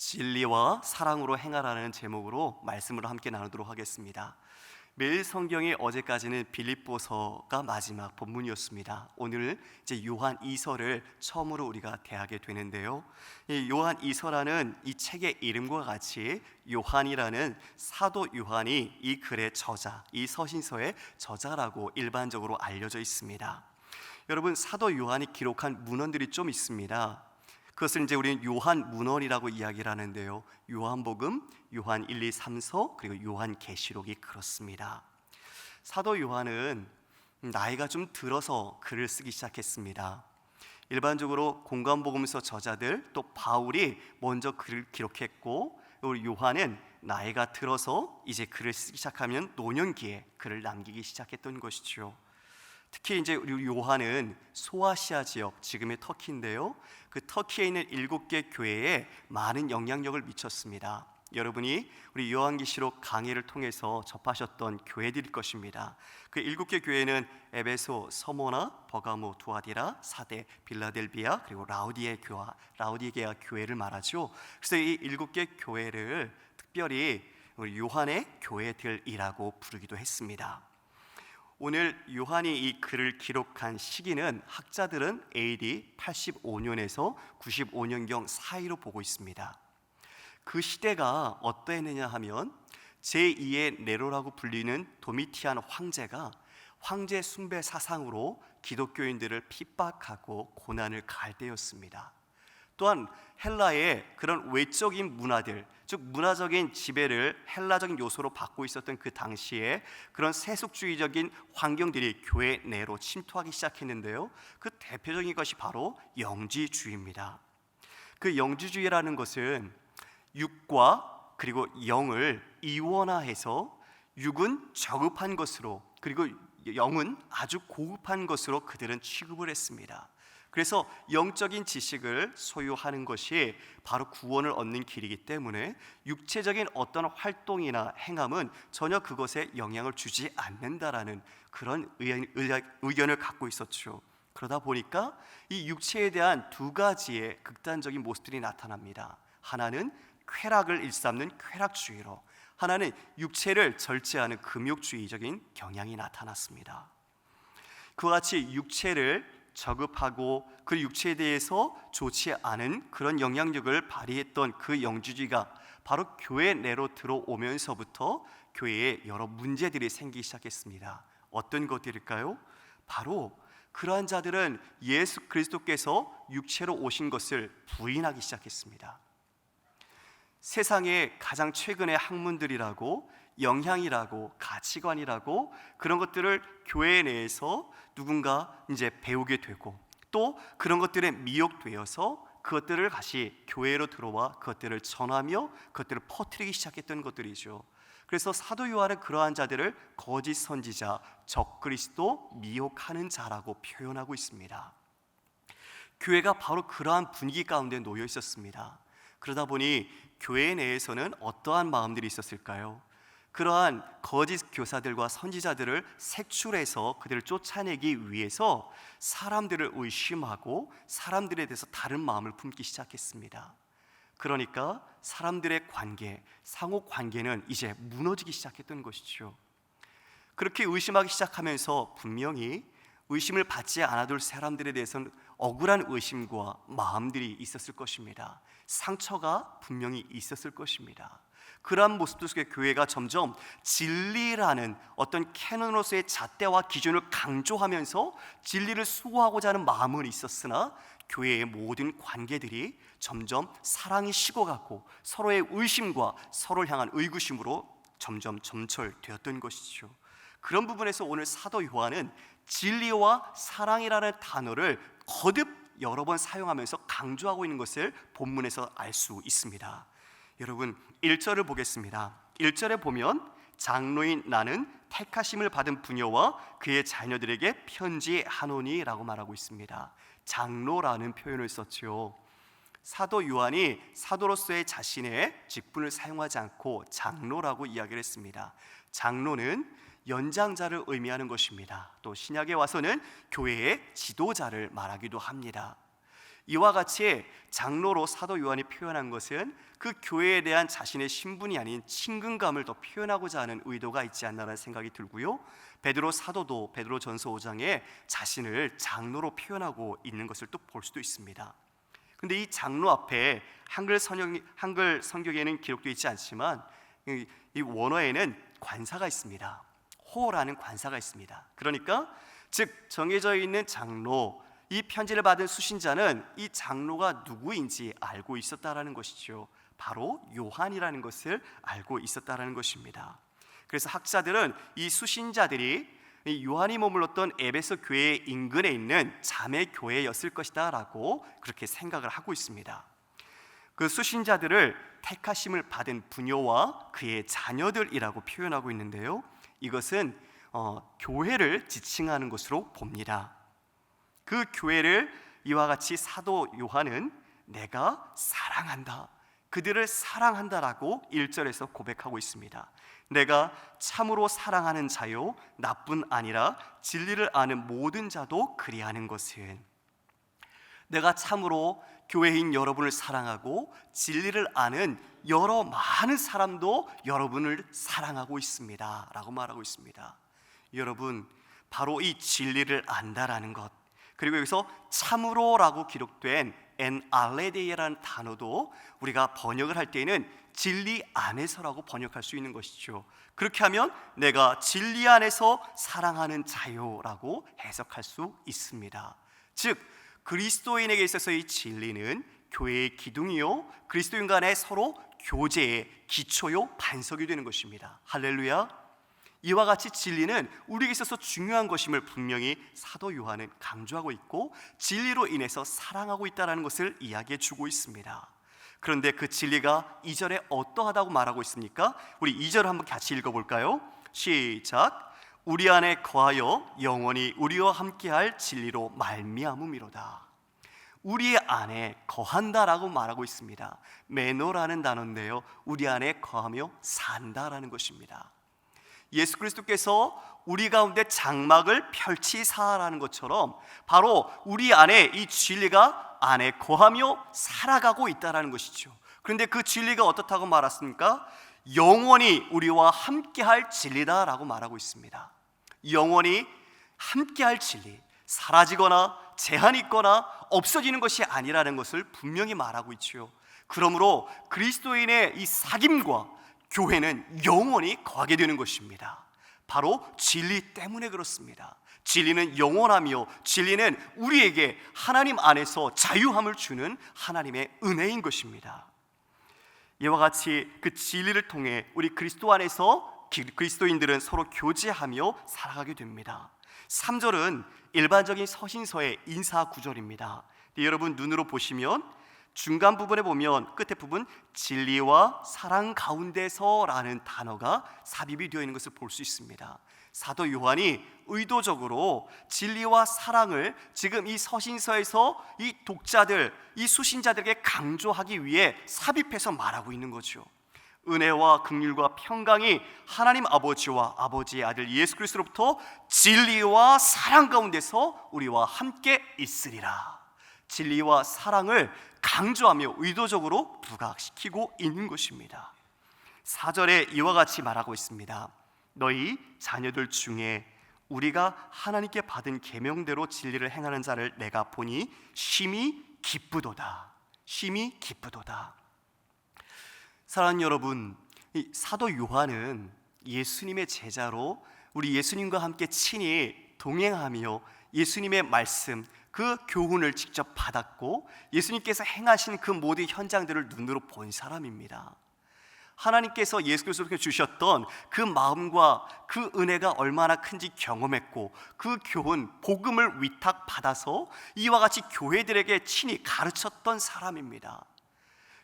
진리와 사랑으로 행하라는 제목으로 말씀을 함께 나누도록 하겠습니다. 매일 성경이 어제까지는 빌립보서가 마지막 본문이었습니다. 오늘 이제 요한 2서를 처음으로 우리가 대하게 되는데요. 이 요한 2서라는 이 책의 이름과 같이 요한이라는 사도 요한이 이 글의 저자, 이 서신서의 저자라고 일반적으로 알려져 있습니다. 여러분 사도 요한이 기록한 문헌들이 좀 있습니다. 그것을 이제 우리는 요한 문헌이라고 이야기를 하는데요. 요한복음, 요한 1, 2, 3서 그리고 요한 계시록이 그렇습니다. 사도 요한은 나이가 좀 들어서 글을 쓰기 시작했습니다. 일반적으로 공간복음서 저자들 또 바울이 먼저 글을 기록했고 우리 요한은 나이가 들어서 이제 글을 쓰기 시작하면 노년기에 글을 남기기 시작했던 것이죠. 특히 이제 우리 요한은 소아시아 지역 지금의 터키인데요. 그 터키에 있는 일곱 개 교회에 많은 영향력을 미쳤습니다. 여러분이 우리 요한계시록 강의를 통해서 접하셨던 교회들일 것입니다. 그 일곱 개 교회는 에베소, 서모나, 버가모, 두아디라, 사대, 빌라델비아 그리고 라우디에 교화, 라우디게아 교회를 말하죠. 그래서 이 일곱 개 교회를 특별히 우리 요한의 교회들이라고 부르기도 했습니다. 오늘 요한이 이 글을 기록한 시기는 학자들은 AD 85년에서 95년경 사이로 보고 있습니다. 그 시대가 어떠했느냐 하면 제2의 네로라고 불리는 도미티안 황제가 황제 숭배 사상으로 기독교인들을 핍박하고 고난을 가할 때였습니다. 또한 헬라의 그런 외적인 문화들, 즉 문화적인 지배를 헬라적인 요소로 받고 있었던 그 당시에 그런 세속주의적인 환경들이 교회 내로 침투하기 시작했는데요. 그 대표적인 것이 바로 영지주의입니다. 그 영지주의라는 것은 육과 그리고 영을 이원화해서 육은 저급한 것으로 그리고 영은 아주 고급한 것으로 그들은 취급을 했습니다. 그래서 영적인 지식을 소유하는 것이 바로 구원을 얻는 길이기 때문에 육체적인 어떤 활동이나 행함은 전혀 그것에 영향을 주지 않는다라는 그런 의견을 갖고 있었죠. 그러다 보니까 이 육체에 대한 두 가지의 극단적인 모습들이 나타납니다. 하나는 쾌락을 일삼는 쾌락주의로, 하나는 육체를 절제하는 금욕주의적인 경향이 나타났습니다. 그와 같이 육체를 저급하고 그 육체에 대해서 좋지 않은 그런 영향력을 발휘했던 그 영주주의가 바로 교회 내로 들어오면서부터 교회에 여러 문제들이 생기기 시작했습니다. 어떤 것들일까요? 바로 그러한 자들은 예수 그리스도께서 육체로 오신 것을 부인하기 시작했습니다. 세상에 가장 최근의 학문들이라고 영향이라고 가치관이라고 그런 것들을 교회 내에서 누군가 이제 배우게 되고 또 그런 것들에 미혹되어서 그것들을 다시 교회로 들어와 그것들을 전하며 그것들을 퍼뜨리기 시작했던 것들이죠. 그래서 사도 요한은 그러한 자들을 거짓 선지자, 적그리스도, 미혹하는 자라고 표현하고 있습니다. 교회가 바로 그러한 분위기 가운데 놓여 있었습니다. 그러다 보니 교회 내에서는 어떠한 마음들이 있었을까요? 그러한 거짓 교사들과 선지자들을 색출해서 그들을 쫓아내기 위해서 사람들을 의심하고 사람들에 대해서 다른 마음을 품기 시작했습니다. 그러니까 사람들의 관계, 상호 관계는 이제 무너지기 시작했던 것이죠. 그렇게 의심하기 시작하면서 분명히 의심을 받지 않아둘 사람들에 대해서는 억울한 의심과 마음들이 있었을 것입니다. 상처가 분명히 있었을 것입니다. 그러한 모습들 속에 교회가 점점 진리라는 어떤 캐논으로서의 잣대와 기준을 강조하면서 진리를 수호하고자 하는 마음은 있었으나 교회의 모든 관계들이 점점 사랑이 식어갔고 서로의 의심과 서로를 향한 의구심으로 점점 점철되었던 것이죠. 그런 부분에서 오늘 사도 요한은 진리와 사랑이라는 단어를 거듭 여러 번 사용하면서 강조하고 있는 것을 본문에서 알 수 있습니다. 여러분 1절을 보겠습니다. 1절에 보면 장로인 나는 택하심을 받은 부녀와 그의 자녀들에게 편지하노니라고 말하고 있습니다. 장로라는 표현을 썼죠. 사도 요한이 사도로서의 자신의 직분을 사용하지 않고 장로라고 이야기를 했습니다. 장로는 연장자를 의미하는 것입니다. 또 신약에 와서는 교회의 지도자를 말하기도 합니다. 이와 같이 장로로 사도 요한이 표현한 것은 그 교회에 대한 자신의 신분이 아닌 친근감을 더 표현하고자 하는 의도가 있지 않나라는 생각이 들고요. 베드로 사도도 베드로 전서 5장에 자신을 장로로 표현하고 있는 것을 또 볼 수도 있습니다. 근데 이 장로 앞에 한글 성경 한글 성경에는 기록되어 있지 않지만 이, 이 원어에는 관사가 있습니다. 호라는 관사가 있습니다. 그러니까 즉 정해져 있는 장로 이 편지를 받은 수신자는 이 장로가 누구인지 알고 있었다라는 것이죠. 바로 요한이라는 것을 알고 있었다라는 것입니다. 그래서 학자들은 이 수신자들이 이 요한이 머물렀던 에베소 교회 인근에 있는 자매 교회였을 것이다라고 그렇게 생각을 하고 있습니다. 그 수신자들을 택하심을 받은 부녀와 그의 자녀들이라고 표현하고 있는데요. 이것은 어, 교회를 지칭하는 것으로 봅니다. 그 교회를 이와 같이 사도 요한은 내가 사랑한다. 그들을 사랑한다라고 1절에서 고백하고 있습니다. 내가 참으로 사랑하는 자요 나뿐 아니라 진리를 아는 모든 자도 그리하는 것은 내가 참으로 교회인 여러분을 사랑하고 진리를 아는 여러 많은 사람도 여러분을 사랑하고 있습니다라고 말하고 있습니다. 여러분 바로 이 진리를 안다라는 것 그리고 여기서 참으로라고 기록된 엔 알레데이라는 단어도 우리가 번역을 할 때에는 진리 안에서라고 번역할 수 있는 것이죠. 그렇게 하면 내가 진리 안에서 사랑하는 자요라고 해석할 수 있습니다. 즉 그리스도인에게 있어서의 진리는 교회의 기둥이요 그리스도인 간의 서로 교제의 기초요 반석이 되는 것입니다. 할렐루야. 이와 같이 진리는 우리에게 있어서 중요한 것임을 분명히 사도 요한은 강조하고 있고 진리로 인해서 사랑하고 있다는 것을 이야기해 주고 있습니다. 그런데 그 진리가 2절에 어떠하다고 말하고 있습니까? 우리 2절 한번 같이 읽어 볼까요? 시작. 우리 안에 거하여 영원히 우리와 함께할 진리로 말미암음이로다. 우리 안에 거한다라고 말하고 있습니다. 매노라는 단어인데요. 우리 안에 거하며 산다라는 것입니다. 예수 그리스도께서 우리 가운데 장막을 펼치사라는 것처럼 바로 우리 안에 이 진리가 안에 거하며 살아가고 있다라는 것이죠. 그런데 그 진리가 어떻다고 말했습니까? 영원히 우리와 함께할 진리다라고 말하고 있습니다. 영원히 함께할 진리, 사라지거나 제한 있거나 없어지는 것이 아니라는 것을 분명히 말하고 있지요. 그러므로 그리스도인의 이 사귐과 교회는 영원히 거하게 되는 것입니다. 바로 진리 때문에 그렇습니다. 진리는 영원하며 진리는 우리에게 하나님 안에서 자유함을 주는 하나님의 은혜인 것입니다. 이와 같이 그 진리를 통해 우리 그리스도 안에서 그리스도인들은 서로 교제하며 살아가게 됩니다. 3절은 일반적인 서신서의 인사 구절입니다. 여러분 눈으로 보시면 중간 부분에 보면 끝에 부분 진리와 사랑 가운데서라는 단어가 삽입이 되어 있는 것을 볼 수 있습니다. 사도 요한이 의도적으로 진리와 사랑을 지금 이 서신서에서 이 독자들, 이 수신자들에게 강조하기 위해 삽입해서 말하고 있는 거죠. 은혜와 긍휼과 평강이 하나님 아버지와 아버지의 아들 예수 그리스도로부터 진리와 사랑 가운데서 우리와 함께 있으리라. 진리와 사랑을 강조하며 의도적으로 부각시키고 있는 것입니다. 4절에 이와 같이 말하고 있습니다. 너희 자녀들 중에 우리가 하나님께 받은 계명대로 진리를 행하는 자를 내가 보니 심히 기쁘도다. 심히 기쁘도다. 사랑하는 여러분, 사도 요한은 예수님의 제자로 우리 예수님과 함께 친히 동행하며 예수님의 말씀, 그 교훈을 직접 받았고 예수님께서 행하신 그 모든 현장들을 눈으로 본 사람입니다. 하나님께서 예수 그리스도께 주셨던 그 마음과 그 은혜가 얼마나 큰지 경험했고 그 교훈 복음을 위탁 받아서 이와 같이 교회들에게 친히 가르쳤던 사람입니다.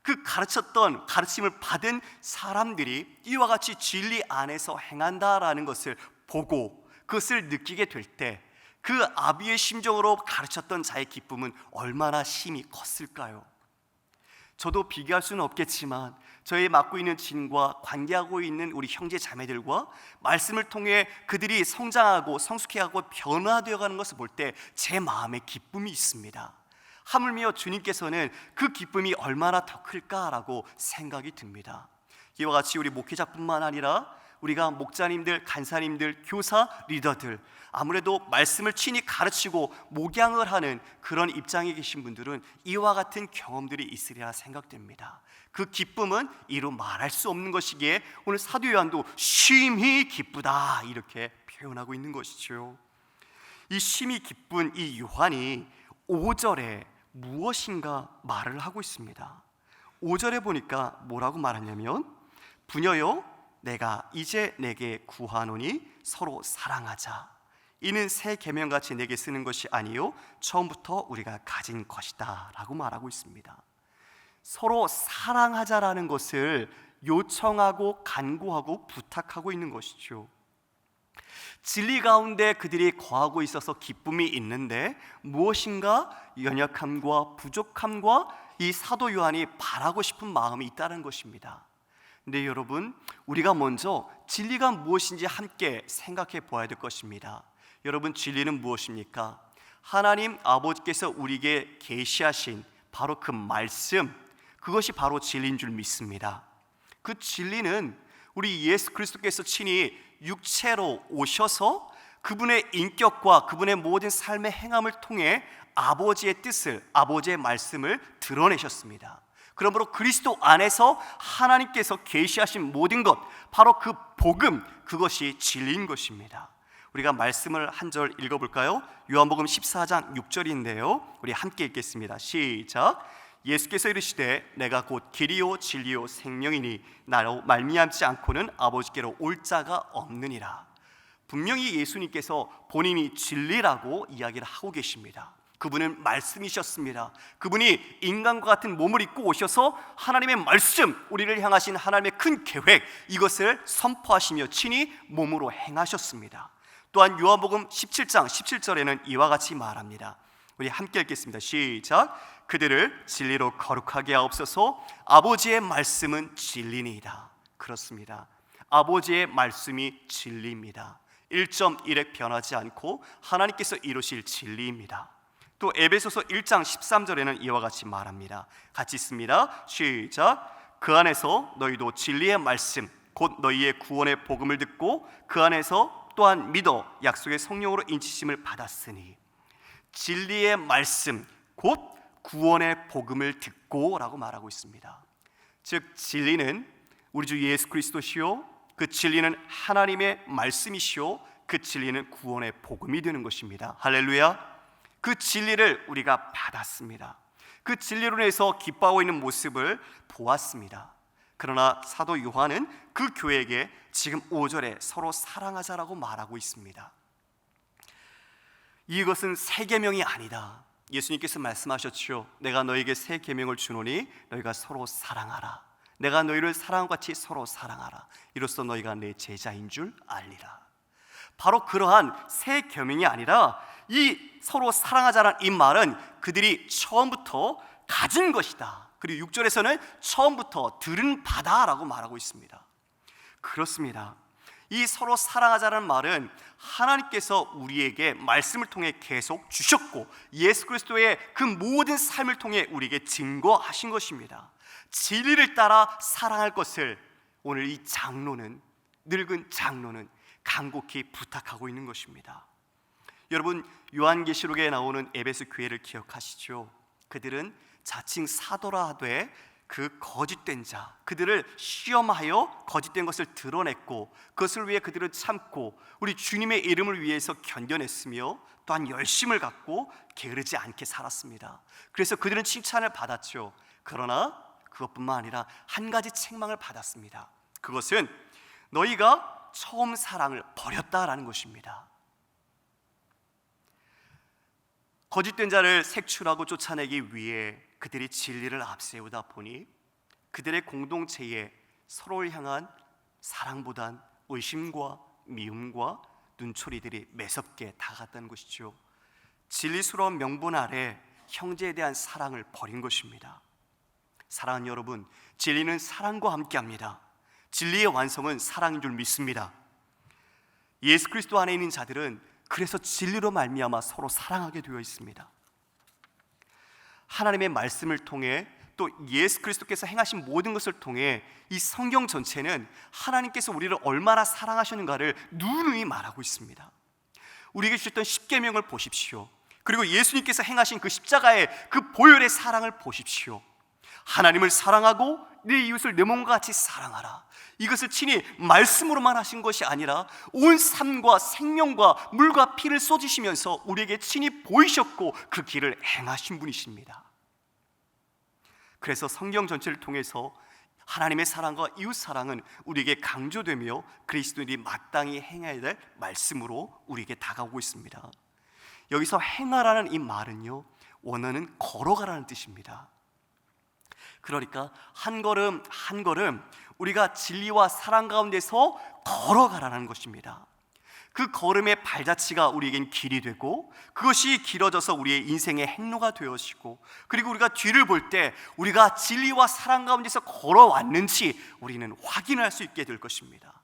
그 가르쳤던 가르침을 받은 사람들이 이와 같이 진리 안에서 행한다라는 것을 보고 그것을 느끼게 될 때 그 아비의 심정으로 가르쳤던 자의 기쁨은 얼마나 심히 컸을까요? 저도 비교할 수는 없겠지만 저희 맡고 있는 진과 관계하고 있는 우리 형제 자매들과 말씀을 통해 그들이 성장하고 성숙해하고 변화되어 가는 것을 볼 때 제 마음에 기쁨이 있습니다. 하물며 주님께서는 그 기쁨이 얼마나 더 클까라고 생각이 듭니다. 이와 같이 우리 목회자뿐만 아니라 우리가 목자님들, 간사님들, 교사, 리더들 아무래도 말씀을 친히 가르치고 목양을 하는 그런 입장에 계신 분들은 이와 같은 경험들이 있으리라 생각됩니다. 그 기쁨은 이루 말할 수 없는 것이기에 오늘 사도 요한도 심히 기쁘다 이렇게 표현하고 있는 것이죠. 이 심히 기쁜 이 요한이 5절에 무엇인가 말을 하고 있습니다. 5절에 보니까 뭐라고 말하냐면 부녀여 내가 이제 내게 구하노니 서로 사랑하자. 이는 새 계명 같이 내게 쓰는 것이 아니요 처음부터 우리가 가진 것이다라고 말하고 있습니다. 서로 사랑하자라는 것을 요청하고 간구하고 부탁하고 있는 것이죠. 진리 가운데 그들이 거하고 있어서 기쁨이 있는데 무엇인가 연약함과 부족함과 이 사도 요한이 바라고 싶은 마음이 있다는 것입니다. 근데 여러분, 우리가 먼저 진리가 무엇인지 함께 생각해 보아야 될 것입니다. 여러분, 진리는 무엇입니까? 하나님 아버지께서 우리에게 계시하신 바로 그 말씀, 그것이 바로 진리인 줄 믿습니다. 그 진리는 우리 예수 그리스도께서 친히 육체로 오셔서 그분의 인격과 그분의 모든 삶의 행함을 통해 아버지의 뜻을, 아버지의 말씀을 드러내셨습니다. 그러므로 그리스도 안에서 하나님께서 계시하신 모든 것, 바로 그 복음, 그것이 진리인 것입니다. 우리가 말씀을 한 절 읽어 볼까요? 요한복음 14장 6절인데요. 우리 함께 읽겠습니다. 시작. 예수께서 이르시되 내가 곧 길이요 진리요 생명이니 나로 말미암지 않고는 아버지께로 올 자가 없느니라. 분명히 예수님께서 본인이 진리라고 이야기를 하고 계십니다. 그분은 말씀이셨습니다. 그분이 인간과 같은 몸을 입고 오셔서 하나님의 말씀, 우리를 향하신 하나님의 큰 계획 이것을 선포하시며 친히 몸으로 행하셨습니다. 또한 요한복음 17장 17절에는 이와 같이 말합니다. 우리 함께 읽겠습니다. 시작. 그들을 진리로 거룩하게 하옵소서. 아버지의 말씀은 진리니이다. 그렇습니다. 아버지의 말씀이 진리입니다. 1.1획 변하지 않고 하나님께서 이루실 진리입니다. 또 에베소서 1장 13절에는 이와 같이 말합니다. 같이 있습니다. 시작. 그 안에서 너희도 진리의 말씀 곧 너희의 구원의 복음을 듣고 그 안에서 또한 믿어 약속의 성령으로 인치심을 받았으니 진리의 말씀 곧 구원의 복음을 듣고라고 말하고 있습니다. 즉 진리는 우리 주 예수 그리스도시요 그 진리는 하나님의 말씀이시요 그 진리는 구원의 복음이 되는 것입니다. 할렐루야. 그 진리를 우리가 받았습니다. 그 진리로 인해서 기뻐하고 있는 모습을 보았습니다. 그러나 사도 요한은 그 교회에게 지금 5절에 서로 사랑하자라고 말하고 있습니다. 이것은 새 계명이 아니다. 예수님께서 말씀하셨죠. 내가 너에게 새 계명을 주노니 너희가 서로 사랑하라. 내가 너희를 사랑과 같이 서로 사랑하라. 이로써 너희가 내 제자인 줄 알리라. 바로 그러한 새 계명이 아니라 이 서로 사랑하자는 이 말은 그들이 처음부터 가진 것이다. 그리고 6절에서는 처음부터 들은 바다라고 말하고 있습니다. 그렇습니다. 이 서로 사랑하자는 말은 하나님께서 우리에게 말씀을 통해 계속 주셨고 예수 그리스도의 그 모든 삶을 통해 우리에게 증거하신 것입니다. 진리를 따라 사랑할 것을 오늘 이 장로는 늙은 장로는 간곡히 부탁하고 있는 것입니다. 여러분 요한계시록에 나오는 에베소 교회를 기억하시죠? 그들은 자칭 사도라 하되 그 거짓된 자 그들을 시험하여 거짓된 것을 드러냈고 그것을 위해 그들은 참고 우리 주님의 이름을 위해서 견뎌냈으며 또한 열심을 갖고 게으르지 않게 살았습니다. 그래서 그들은 칭찬을 받았죠. 그러나 그것뿐만 아니라 한 가지 책망을 받았습니다. 그것은 너희가 처음 사랑을 버렸다라는 것입니다. 거짓된 자를 색출하고 쫓아내기 위해 그들이 진리를 앞세우다 보니 그들의 공동체에 서로를 향한 사랑보단 의심과 미움과 눈초리들이 매섭게 다가갔다는 것이죠. 진리스러운 명분 아래 형제에 대한 사랑을 버린 것입니다. 사랑하는 여러분, 진리는 사랑과 함께합니다. 진리의 완성은 사랑인 줄 믿습니다. 예수 그리스도 안에 있는 자들은 그래서 진리로 말미암아 서로 사랑하게 되어 있습니다. 하나님의 말씀을 통해 또 예수 그리스도께서 행하신 모든 것을 통해 이 성경 전체는 하나님께서 우리를 얼마나 사랑하셨는가를 누누이 말하고 있습니다. 우리에게 주셨던 십계명을 보십시오. 그리고 예수님께서 행하신 그 십자가의 그 보혈의 사랑을 보십시오. 하나님을 사랑하고 내 이웃을 내 몸과 같이 사랑하라. 이것을 친히 말씀으로만 하신 것이 아니라 온 삶과 생명과 물과 피를 쏟으시면서 우리에게 친히 보이셨고 그 길을 행하신 분이십니다. 그래서 성경 전체를 통해서 하나님의 사랑과 이웃 사랑은 우리에게 강조되며 그리스도인이 마땅히 행해야 될 말씀으로 우리에게 다가오고 있습니다. 여기서 행하라는 이 말은요, 원어는 걸어가라는 뜻입니다. 그러니까 한 걸음 한 걸음 우리가 진리와 사랑 가운데서 걸어가라는 것입니다. 그 걸음의 발자취가 우리에겐 길이 되고 그것이 길어져서 우리의 인생의 행로가 되어지고 그리고 우리가 뒤를 볼 때 우리가 진리와 사랑 가운데서 걸어왔는지 우리는 확인할 수 있게 될 것입니다.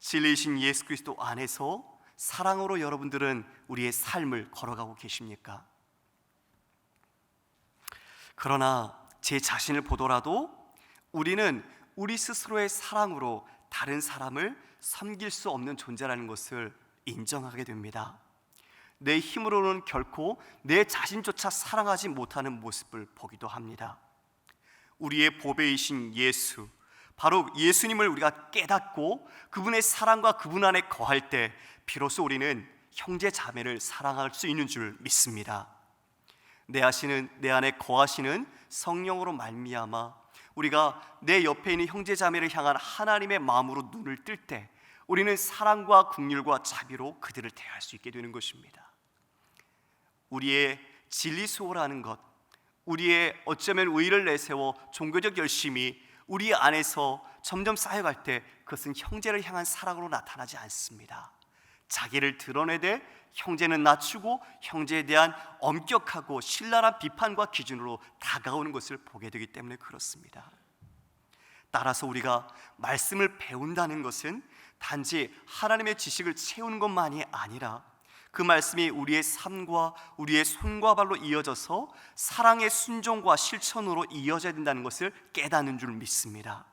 진리이신 예수 그리스도 안에서 사랑으로 여러분들은 우리의 삶을 걸어가고 계십니까? 그러나 제 자신을 보더라도 우리는 우리 스스로의 사랑으로 다른 사람을 섬길 수 없는 존재라는 것을 인정하게 됩니다. 내 힘으로는 결코 내 자신조차 사랑하지 못하는 모습을 보기도 합니다. 우리의 보배이신 예수, 바로 예수님을 우리가 깨닫고 그분의 사랑과 그분 안에 거할 때 비로소 우리는 형제 자매를 사랑할 수 있는 줄 믿습니다. 내 하시는 내 안에 거하시는 성령으로 말미암아 우리가 내 옆에 있는 형제 자매를 향한 하나님의 마음으로 눈을 뜰 때 우리는 사랑과 국률과 자비로 그들을 대할 수 있게 되는 것입니다. 우리의 진리 수호라는 것, 우리의 어쩌면 의를 내세워 종교적 열심이 우리 안에서 점점 쌓여갈 때 그것은 형제를 향한 사랑으로 나타나지 않습니다. 자기를 드러내되 형제는 낮추고 형제에 대한 엄격하고 신랄한 비판과 기준으로 다가오는 것을 보게 되기 때문에 그렇습니다. 따라서 우리가 말씀을 배운다는 것은 단지 하나님의 지식을 채우는 것만이 아니라 그 말씀이 우리의 삶과 우리의 손과 발로 이어져서 사랑의 순종과 실천으로 이어져야 된다는 것을 깨닫는 줄 믿습니다.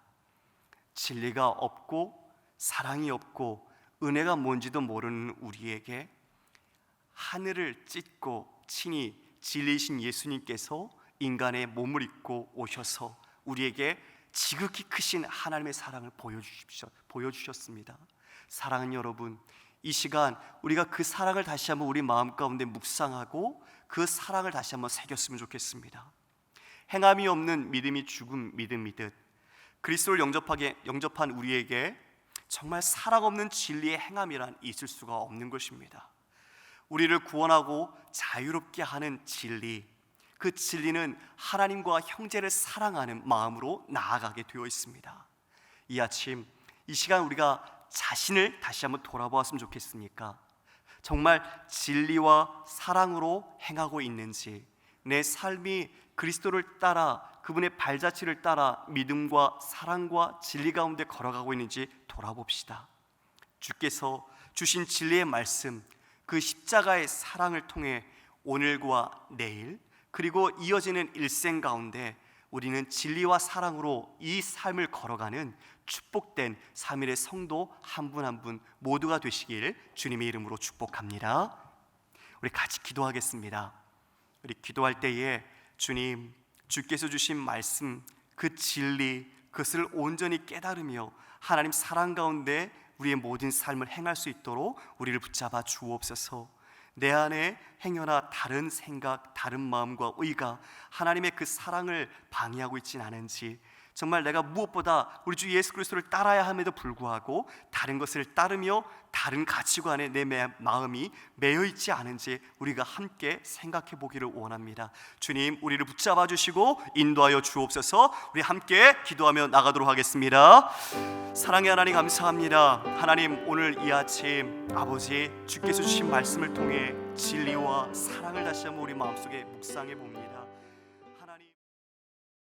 진리가 없고 사랑이 없고 은혜가 뭔지도 모르는 우리에게 하늘을 찢고 친히 진리이신 예수님께서 인간의 몸을 입고 오셔서 우리에게 지극히 크신 하나님의 사랑을 보여주십시오. 보여주셨습니다. 사랑은 여러분, 이 시간 우리가 그 사랑을 다시 한번 우리 마음 가운데 묵상하고 그 사랑을 다시 한번 새겼으면 좋겠습니다. 행함이 없는 믿음이 죽은 믿음이듯 그리스도를 영접하게 영접한 우리에게 정말 사랑 없는 진리의 행함이란 있을 수가 없는 것입니다. 우리를 구원하고 자유롭게 하는 진리, 그 진리는 하나님과 형제를 사랑하는 마음으로 나아가게 되어 있습니다. 이 아침 이 시간 우리가 자신을 다시 한번 돌아보았으면 좋겠습니까? 정말 진리와 사랑으로 행하고 있는지 내 삶이 그리스도를 따라 그분의 발자취를 따라 믿음과 사랑과 진리 가운데 걸어가고 있는지 돌아봅시다. 주께서 주신 진리의 말씀 그 십자가의 사랑을 통해 오늘과 내일 그리고 이어지는 일생 가운데 우리는 진리와 사랑으로 이 삶을 걸어가는 축복된 3일의 성도 한 분 한 분 모두가 되시길 주님의 이름으로 축복합니다. 우리 같이 기도하겠습니다. 우리 기도할 때에 주님 주께서 주신 말씀 그 진리 그것을 온전히 깨달으며 하나님 사랑 가운데 우리의 모든 삶을 행할 수 있도록 우리를 붙잡아 주옵소서. 내 안에 행여나 다른 생각, 다른 마음과 의가 하나님의 그 사랑을 방해하고 있진 않은지 정말 내가 무엇보다 우리 주 예수 그리스도를 따라야 함에도 불구하고 다른 것을 따르며 다른 가치관에 내 마음이 매여 있지 않은지 우리가 함께 생각해 보기를 원합니다. 주님, 우리를 붙잡아 주시고 인도하여 주옵소서. 우리 함께 기도하며 나가도록 하겠습니다. 사랑의 하나님 감사합니다. 하나님 오늘 이 아침 아버지 주께서 주신 말씀을 통해 진리와 사랑을 다시 한번 우리 마음속에 묵상해 봅니다.